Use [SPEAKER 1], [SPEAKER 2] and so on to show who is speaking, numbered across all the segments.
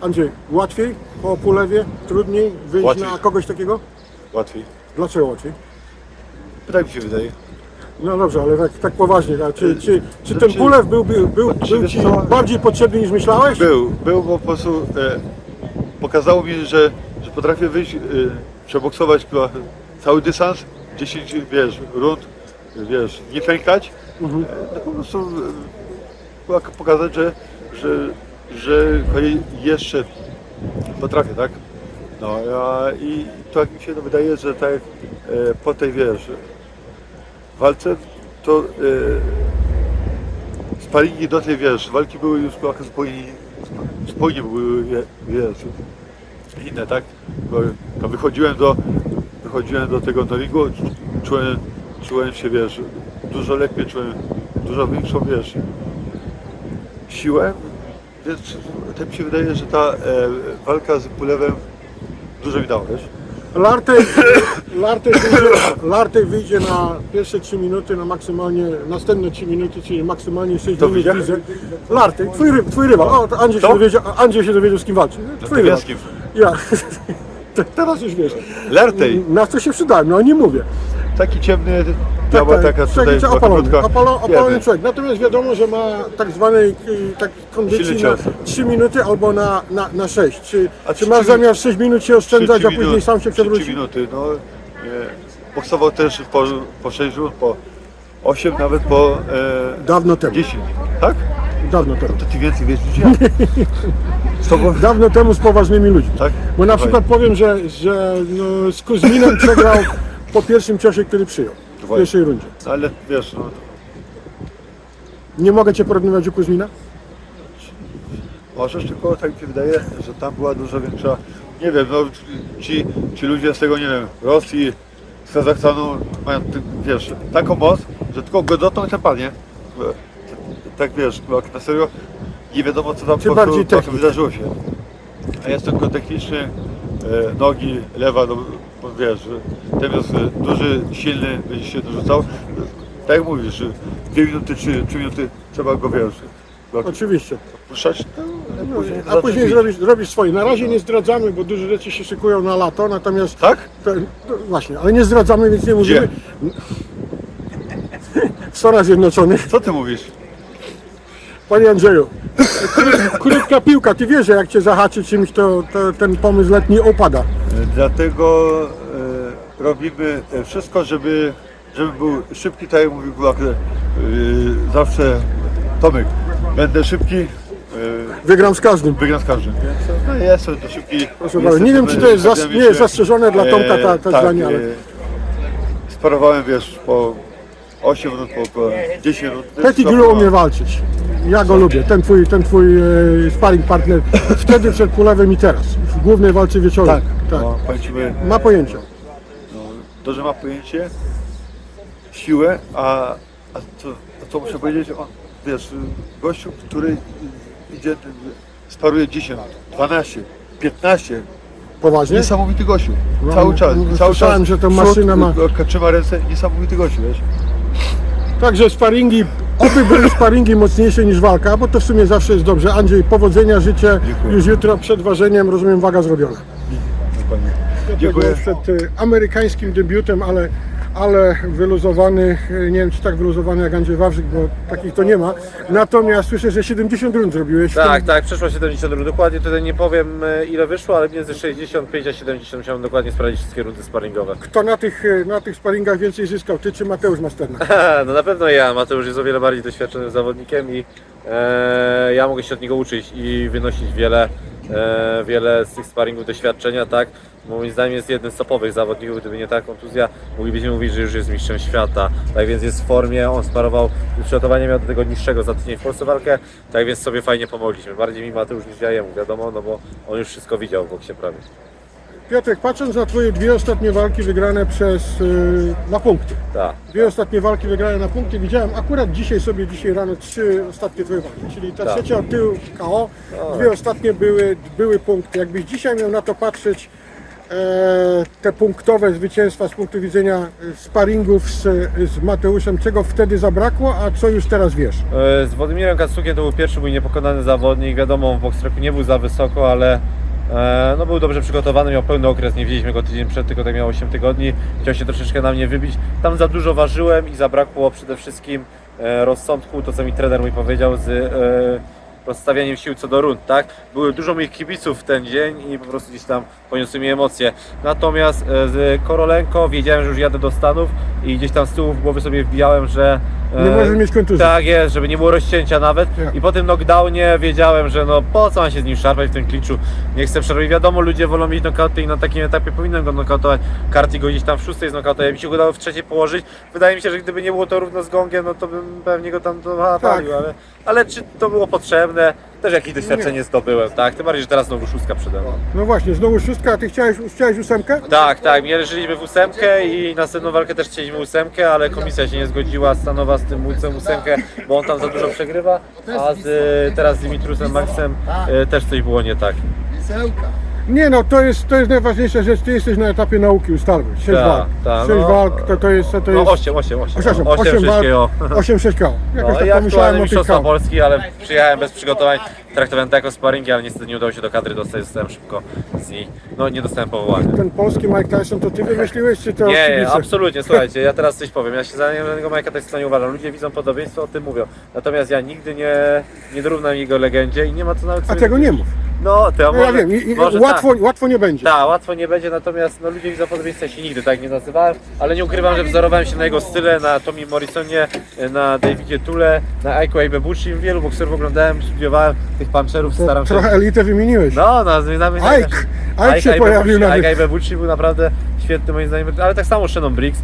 [SPEAKER 1] Andrzej, łatwiej po Pulewie, trudniej wyjść
[SPEAKER 2] Łatwiej.
[SPEAKER 1] na kogoś takiego?
[SPEAKER 2] Łatwiej.
[SPEAKER 1] Dlaczego łatwiej?
[SPEAKER 2] Tak mi się wydaje.
[SPEAKER 1] No dobrze, ale tak, tak poważnie, a czy, czy, czy ten
[SPEAKER 2] Znaczy-
[SPEAKER 1] Pulew był, był, był,
[SPEAKER 2] Znaczy,
[SPEAKER 1] był
[SPEAKER 2] wiesz
[SPEAKER 1] Ci
[SPEAKER 2] co?
[SPEAKER 1] bardziej potrzebny niż myślałeś?
[SPEAKER 2] Był, był, bo po prostu e, pokazało mi, że, że potrafię wyjść, e, przeboksować chyba cały dystans, 10, wiesz, rund, wiesz, nie pękać.
[SPEAKER 1] Mhm.
[SPEAKER 2] E, no po prostu e, pokazać, że, że, że jeszcze potrafię, tak? No a, i to jak mi się to wydaje, że tak e, po tej, wiesz, walce, to e, sparingi do tej, wiesz, walki były już trochę zupełnie, zupełnie były, wie- wiesz, inne, tak? Bo to wychodziłem do, wychodziłem do tego ringu, czułem, czułem się, wiesz, dużo lepiej, czułem dużo większą, wiesz, siłę, więc tak mi się wydaje, że ta e, walka z Pulewem dużo mi dała, wiesz?
[SPEAKER 1] Lartek, Lartek, wyjdzie, Lartek wyjdzie na pierwsze 3 minuty, na maksymalnie następne 3 minuty, czyli maksymalnie 6
[SPEAKER 2] To
[SPEAKER 1] minut widzę. Lartek, twój, ry- twój rywal. O, to Andrzej, się
[SPEAKER 2] To?
[SPEAKER 1] dowiedział, Andrzej się dowiedział z kim walczy. Twój
[SPEAKER 2] to
[SPEAKER 1] rywal.
[SPEAKER 2] ja z kim?
[SPEAKER 1] Ja. Te- Teraz już wiesz.
[SPEAKER 2] Lertej,
[SPEAKER 1] Na co się przydałem, no nie mówię.
[SPEAKER 2] taki ciemny, biała
[SPEAKER 1] tak,
[SPEAKER 2] taka
[SPEAKER 1] człowiek
[SPEAKER 2] tutaj
[SPEAKER 1] jest opalony,
[SPEAKER 2] krótka.
[SPEAKER 1] opalo, opalony człowiek. Natomiast wiadomo, że ma tak zwanej y, tak kondycji na
[SPEAKER 2] cios.
[SPEAKER 1] 3 minuty albo na, na, na 6. Czy,
[SPEAKER 2] A
[SPEAKER 1] czy masz zamiar 6 minut się oszczędzać, a później
[SPEAKER 2] minut-
[SPEAKER 1] sam się
[SPEAKER 2] trzy- trzy
[SPEAKER 1] przewróci?
[SPEAKER 2] minuty, no. E, boksował też po, po 6 rund, po 8, nawet po e,
[SPEAKER 1] Dawno temu.
[SPEAKER 2] 10. Tak?
[SPEAKER 1] Dawno temu.
[SPEAKER 2] To ty więcej wiesz niż ja. Tobą,
[SPEAKER 1] Dawno temu z poważnymi ludźmi.
[SPEAKER 2] tak?
[SPEAKER 1] Bo na
[SPEAKER 2] Dawaj.
[SPEAKER 1] przykład powiem, że, że no, z Kuzminem przegrał po pierwszym ciosie, który przyjął. W pierwszej rundzie.
[SPEAKER 2] Ale wiesz, no,
[SPEAKER 1] Nie mogę cię porównywać do Kuzmina?
[SPEAKER 2] możesz tylko tak mi się wydaje, że tam była dużo większa, nie wiem, no ci, ci ludzie z tego, nie wiem, Rosji, z Kazachstanu mają, ty- wiesz, taką moc, że tylko go dotkną i panie. Tak wiesz, jak na serio, nie wiadomo co tam
[SPEAKER 1] Czy
[SPEAKER 2] po
[SPEAKER 1] bardziej
[SPEAKER 2] prostu, po prostu
[SPEAKER 1] technik?
[SPEAKER 2] wydarzyło się. A jest tylko techniczny, e, nogi, lewa, no, bo wiesz, że ten jest duży, silny, będzie się dorzucał. Tak jak mówisz, dwie minuty, trzy, trzy minuty trzeba go, wiesz,
[SPEAKER 1] Oczywiście.
[SPEAKER 2] puszczać, no, ale
[SPEAKER 1] No,
[SPEAKER 2] później
[SPEAKER 1] a później zrobisz, zrobisz swoje. Na razie nie zdradzamy, bo duże rzeczy się szykują na lato, natomiast
[SPEAKER 2] Tak?
[SPEAKER 1] To, no właśnie, ale nie zdradzamy, więc nie mówimy. W Stanach Zjednoczonych.
[SPEAKER 2] Co ty mówisz?
[SPEAKER 1] Panie Andrzeju, kró- krótka piłka. Ty wiesz, że jak cię zahaczy czymś, to, to ten pomysł letni opada.
[SPEAKER 2] E, Dlatego e, robimy e, wszystko, żeby, żeby był szybki, tak jak mówił Kulak, e, zawsze Tomek, będę szybki, e,
[SPEAKER 1] Wygram z każdym.
[SPEAKER 2] wygram z każdym. No, jestem to szybki.
[SPEAKER 1] Proszę bardzo, nie wiem, czy to jest zas- nie jest zastrzeżone dla Tomka ta- to
[SPEAKER 2] tak,
[SPEAKER 1] zdanie, ale-
[SPEAKER 2] e, Sparowałem, wiesz, po 8 minut, po, po 10 minut.
[SPEAKER 1] Pettigrew umie walczyć. Ja go lubię. Ten twój, ten twój e, sparring partner wtedy przed Kulewem i teraz. W głównej walce wieczorem.
[SPEAKER 2] Tak,
[SPEAKER 1] tak.
[SPEAKER 2] No, powiedzmy,
[SPEAKER 1] Ma pojęcie.
[SPEAKER 2] no, to, że ma pojęcie, siłę, a, a, co, a co muszę powiedzieć, on, wiesz, gościu, który idzie, sparuje 10, 12, 15,
[SPEAKER 1] Poważnie?
[SPEAKER 2] niesamowity gościu,
[SPEAKER 1] No,
[SPEAKER 2] cały czas,
[SPEAKER 1] no,
[SPEAKER 2] cały
[SPEAKER 1] słyszałem,
[SPEAKER 2] czas,
[SPEAKER 1] że to maszyna ma-
[SPEAKER 2] k- Trzyma ręce, niesamowity gościu, wiesz.
[SPEAKER 1] Także sparingi, oby były sparingi mocniejsze niż walka, bo to w sumie zawsze jest dobrze. Andrzej, powodzenia, życzę.
[SPEAKER 2] Dziękuję.
[SPEAKER 1] Już jutro przed ważeniem, rozumiem, waga zrobiona.
[SPEAKER 2] Dokładnie. Dziękuję.
[SPEAKER 1] Przed y, amerykańskim debiutem, ale, ale wyluzowany, nie wiem czy tak wyluzowany jak Andrzej Wawrzyk, bo takich to nie ma. Natomiast słyszę, że 70 rund zrobiłeś.
[SPEAKER 3] Tak, tak, przeszło 70 rund. Dokładnie tutaj nie powiem e, ile wyszło, ale między 65 a 70 musiałem dokładnie sprawdzić wszystkie rundy sparingowe.
[SPEAKER 1] Kto na tych, y, na tych sparingach więcej zyskał, ty czy Mateusz Masterna?
[SPEAKER 3] no na pewno ja, Mateusz jest o wiele bardziej doświadczonym zawodnikiem i e, ja mogę się od niego uczyć i wynosić wiele, e, wiele z tych sparingów doświadczenia, tak? Moim zdaniem jest jednym z topowych zawodników, gdyby nie ta kontuzja, moglibyśmy mówić, że już jest mistrzem świata. Tak więc jest w formie, on sparował, przygotowanie miał do tego niższego zatrudnienia w Polsce walkę, tak więc sobie fajnie pomogliśmy. Bardziej mi Mateusz niż ja jemu, wiadomo, no bo on już wszystko widział w boksie prawie.
[SPEAKER 1] Piotrek, patrząc na twoje dwie ostatnie walki wygrane przez, y, na punkty.
[SPEAKER 3] Tak.
[SPEAKER 1] Dwie ostatnie walki wygrane na punkty. Widziałem akurat dzisiaj sobie, dzisiaj rano, trzy ostatnie twoje walki. Czyli ta
[SPEAKER 3] Tak.
[SPEAKER 1] trzecia od tyłu KO, dwie ostatnie były, były punkty. Jakbyś dzisiaj miał na to patrzeć te punktowe zwycięstwa z punktu widzenia e, sparingów z, z Mateuszem, czego wtedy zabrakło, a co już teraz wiesz?
[SPEAKER 3] E, Z Włodymirem Kacukiem to był pierwszy mój niepokonany zawodnik. Wiadomo, w boxtreku nie był za wysoko, ale e, no, był dobrze przygotowany, miał pełny okres. Nie widzieliśmy go tydzień przed, tylko tak miał 8 tygodni. Chciał się troszeczkę na mnie wybić. Tam za dużo ważyłem i zabrakło przede wszystkim e, rozsądku, to co mi trener mój powiedział, z e, rozstawianiem sił co do rund, tak? Były dużo moich kibiców w ten dzień i po prostu gdzieś tam poniosły mi emocje. Natomiast e, z Korolenko wiedziałem, że już jadę do Stanów i gdzieś tam z tyłu w głowie sobie wbijałem, że e,
[SPEAKER 1] Nie możesz mieć kontuzji.
[SPEAKER 3] tak jest, żeby nie było rozcięcia nawet.
[SPEAKER 1] Ja.
[SPEAKER 3] I po tym knockdownie wiedziałem, że no po co mam się z nim szarpać w tym kliczu. Nie chcę przerwy. Wiadomo, ludzie wolą mieć knockouty i na takim etapie powinienem go knockoutować. Karty go gdzieś tam w szóstej znokautował. Mi się udało w trzeciej położyć. Wydaje mi się, że gdyby nie było to równo z gongiem, no to bym pewnie go tam zapalił, ale, ale czy to było potrzebne? Też jakieś doświadczenie zdobyłem, tak? Tym bardziej, że teraz znowu szóstka przede mną.
[SPEAKER 1] No właśnie, znowu szóstka, a ty chciałeś, chciałeś ósemkę?
[SPEAKER 3] Tak, tak, mierzyliśmy w ósemkę i następną walkę też chcieliśmy ósemkę, ale komisja się nie zgodziła stanowa z tym łódcem ósemkę, bo on tam za dużo przegrywa, a z, teraz z Dimitrusem Maxem e, też coś było nie tak.
[SPEAKER 1] Nie no, to jest, to jest najważniejsza rzecz, ty jesteś na etapie nauki ustalmy. Sześć
[SPEAKER 3] Tak,
[SPEAKER 1] walk.
[SPEAKER 3] tak,
[SPEAKER 1] Sześć
[SPEAKER 3] no.
[SPEAKER 1] walk to, to jest, to
[SPEAKER 3] No
[SPEAKER 1] jest
[SPEAKER 3] 8, 8, 8,
[SPEAKER 1] Przepraszam,
[SPEAKER 3] 8
[SPEAKER 1] osiem walk,
[SPEAKER 3] wszystkiego.
[SPEAKER 1] 8-6 kał. Jakoś
[SPEAKER 3] No
[SPEAKER 1] tak
[SPEAKER 3] i
[SPEAKER 1] pomyślałem
[SPEAKER 3] aktualnie
[SPEAKER 1] o tych
[SPEAKER 3] mistrzostwa. Polski, ale przyjechałem bez przygotowań, traktowałem to jako sparingi, ale niestety nie udało się do kadry dostać, zostałem szybko z niej, no nie dostałem powołania.
[SPEAKER 1] Ten polski Mike Tyson to ty wymyśliłeś, czy to
[SPEAKER 3] Nie, nie,
[SPEAKER 1] kibice?
[SPEAKER 3] absolutnie, słuchajcie, ja teraz coś powiem, ja się za niego Majka Tysona nie uważam, ludzie widzą podobieństwo, o tym mówią, natomiast ja nigdy nie, nie dorównam jego legendzie i nie ma co nawet
[SPEAKER 1] A
[SPEAKER 3] sobie...
[SPEAKER 1] tego nie mów.
[SPEAKER 3] No, to
[SPEAKER 1] No ja
[SPEAKER 3] może,
[SPEAKER 1] wiem, i, i
[SPEAKER 3] może
[SPEAKER 1] łatwo,
[SPEAKER 3] tak.
[SPEAKER 1] łatwo nie będzie.
[SPEAKER 3] Tak, łatwo nie będzie, natomiast no, ludzie widzą podobieństwo, ja się nigdy tak nie nazywałem, ale nie ukrywam, że wzorowałem się na jego style, na Tommy Morrisonie, na Davidzie Tule, na Aiko Ibebuchi, wielu bokserów oglądałem, studiowałem tych puncherów,
[SPEAKER 1] To
[SPEAKER 3] staram się...
[SPEAKER 1] trochę elitę wymieniłeś.
[SPEAKER 3] No, no, znamy
[SPEAKER 1] Ike, Ike się pojawił nawet.
[SPEAKER 3] Ike był naprawdę świetny moim zdaniem, ale tak samo Shannon Briggs,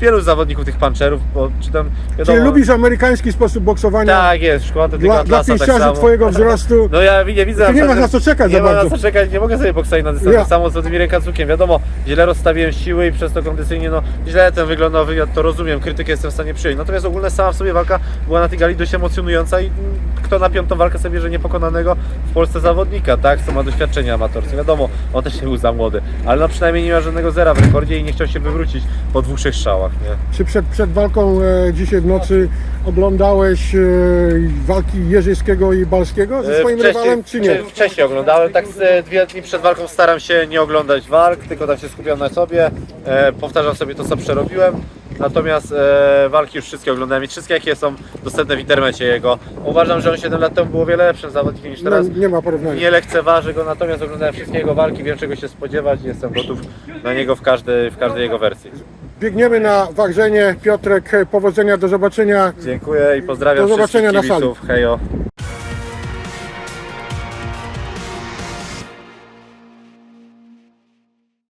[SPEAKER 3] wielu zawodników tych puncherów, bo czy tam wiadomo...
[SPEAKER 1] Czyli lubisz amerykański sposób boksowania
[SPEAKER 3] Tak jest, szkoła to
[SPEAKER 1] dla, dla
[SPEAKER 3] tak
[SPEAKER 1] pięściarzy
[SPEAKER 3] samo.
[SPEAKER 1] twojego wzrostu.
[SPEAKER 3] No ja nie widzę.
[SPEAKER 1] Tu nie ma
[SPEAKER 3] przykład,
[SPEAKER 1] na co czekać
[SPEAKER 3] Nie
[SPEAKER 1] za
[SPEAKER 3] ma
[SPEAKER 1] bardzo.
[SPEAKER 3] na co czekać, nie mogę sobie boksować na dystansie.
[SPEAKER 1] Ja.
[SPEAKER 3] Samo z Włodymirem Kacukiem. Wiadomo, źle rozstawiłem siły i przez to kondycyjnie, no źle ten wyglądał wywiad, to rozumiem, krytykę jestem w stanie przyjąć. Natomiast ogólnie sama w sobie walka była na tej gali dość emocjonująca i kto na piątą walkę sobie bierze niepokonanego w Polsce zawodnika, tak, co ma doświadczenie amatorskie. Wiadomo, on też nie był za młody, ale no przynajmniej nie miał żadnego zera w rekordzie i nie chciał się wywrócić po dwóch, trzech strzałach, nie?
[SPEAKER 1] Czy przed, przed walką e, dzisiaj w nocy oglądałeś e, walki Jerzyjskiego i Balskiego ze
[SPEAKER 3] E,
[SPEAKER 1] swoim rywalem, czy nie?
[SPEAKER 3] wcze- Wcześniej oglądałem, tak z e, dwie dni przed walką staram się nie oglądać walk, tylko tam się skupiam na sobie, e, powtarzam sobie to, co przerobiłem. Natomiast e, walki już wszystkie oglądałem i wszystkie jakie są dostępne w internecie jego. Uważam, że on 7 lat temu był o wiele lepszym zawodnikiem niż
[SPEAKER 1] No,
[SPEAKER 3] teraz.
[SPEAKER 1] nie ma porównania.
[SPEAKER 3] Nie lekceważę go, natomiast oglądałem wszystkie jego walki, wiem czego się spodziewać i jestem gotów na niego w każdej, w każdej jego wersji.
[SPEAKER 1] Biegniemy na Wachrzenie. Piotrek, powodzenia, do zobaczenia.
[SPEAKER 3] Dziękuję i pozdrawiam
[SPEAKER 1] Do zobaczenia
[SPEAKER 3] wszystkich
[SPEAKER 1] na sali.
[SPEAKER 3] kibiców. Hejo.